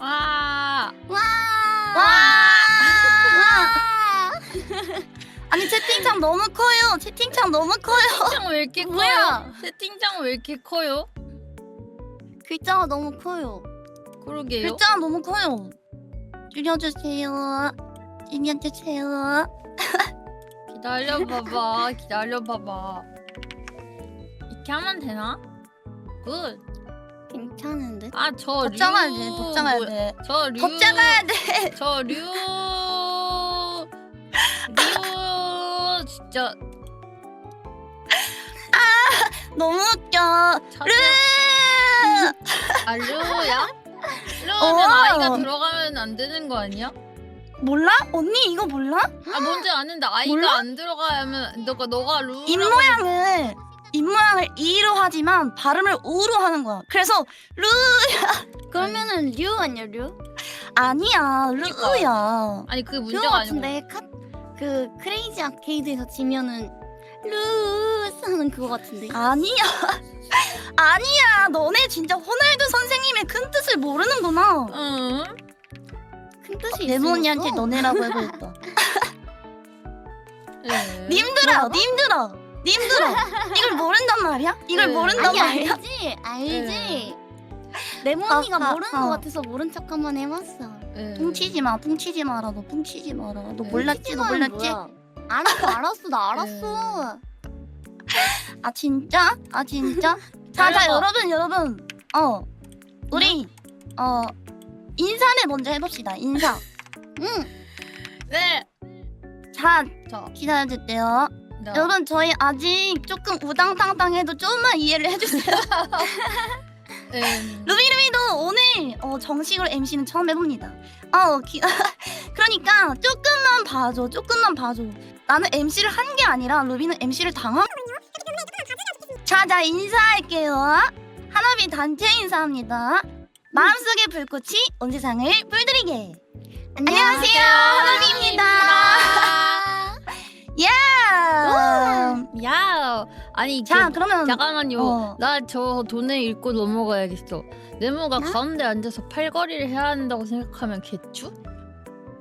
와. 와. 와! 아니 채팅창 너무 커요. 채팅창 너무 커요. 채팅창 왜 이렇게 커요? 채팅창 왜 이렇게 커요? 글자가 너무 커요. 그러게요. 글자가 너무 커요. 줄여주세요. 줄여주세요. 기다려봐봐. 기다려봐봐. 이렇게 하면 되나? 굿. 괜찮은데? 아, 저 류. 더 작아야 돼. 더 작아야 뭐- 돼. 저 류. 더 작아야 돼. 저 류. 류. 진짜. 너무 웃겨. 르. 아, 류야? 어. 아이가 들어가면 안 되는 거 아니야? 몰라? 언니 이거 몰라? 아, 뭔지 아는데 아이가 몰라? 안 들어가면 너가 너가 루. 입 모양을 입 모양을 이로 하지만 발음을 우로 하는 거야. 그래서 루 그러면은 류 아니야 류? 아니야 루야. 아니 그게 그거 문제가 아니고. 같은데 카, 그 크레이지 아케이드에서 지면은 루스 하는 그거 같은데. 아니야. 아니야. 너네 진짜 호날두 선생님의 큰 뜻을 모르는구나. 응. 큰 뜻이 레몬이한테 있었어? 너네라고 해버렸다. 네. 님들아, 님들아, 님들아. 이걸 모른단 말이야? 이걸 네. 모른단 아니 말이야? 알지 알지. 레몬이가 아, 아, 모르는 아. 것 같아서 모른 척 한번 해봤어. 네. 퉁치지 마, 퉁치지 마라. 너 퉁치지 마라. 너 네. 몰랐지, 너 몰랐지? 알았어 알았어 나 알았어. 아 진짜? 아 진짜? 자, 자. 여러분, 여러분. 어, 우리 어 인사를 먼저 해봅시다. 인사. 응. 네. 자, 자. 기다려주세요. 나. 여러분 저희 아직 조금 우당탕탕해도 조금만 이해를 해주세요. 음. 루비루비도 오늘 어, 정식으로 MC는 처음 해봅니다. 어, 기... 그러니까 조금만 봐줘, 조금만 봐줘. 나는 MC를 한 게 아니라 루비는 MC를 당한. 자, 자 인사할게요. 하나비 단체 인사합니다. 마음속의 불꽃이 온 세상을 불들이게. 안녕하세요, 하나비입니다. 아니 자, 그, 그러면 잠깐만요. 어. 나 저 돈을 읽고 넘어가야겠어. 네모가 나? 가운데 앉아서 팔걸이를 해야 한다고 생각하면 개쭈?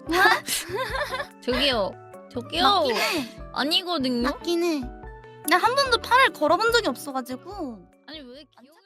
저기요. 저기요. 맞긴 해. 아니거든요. 맞긴 해. 나 한 번도 팔을 걸어본 적이 없어가지고. 아니 왜 귀여워?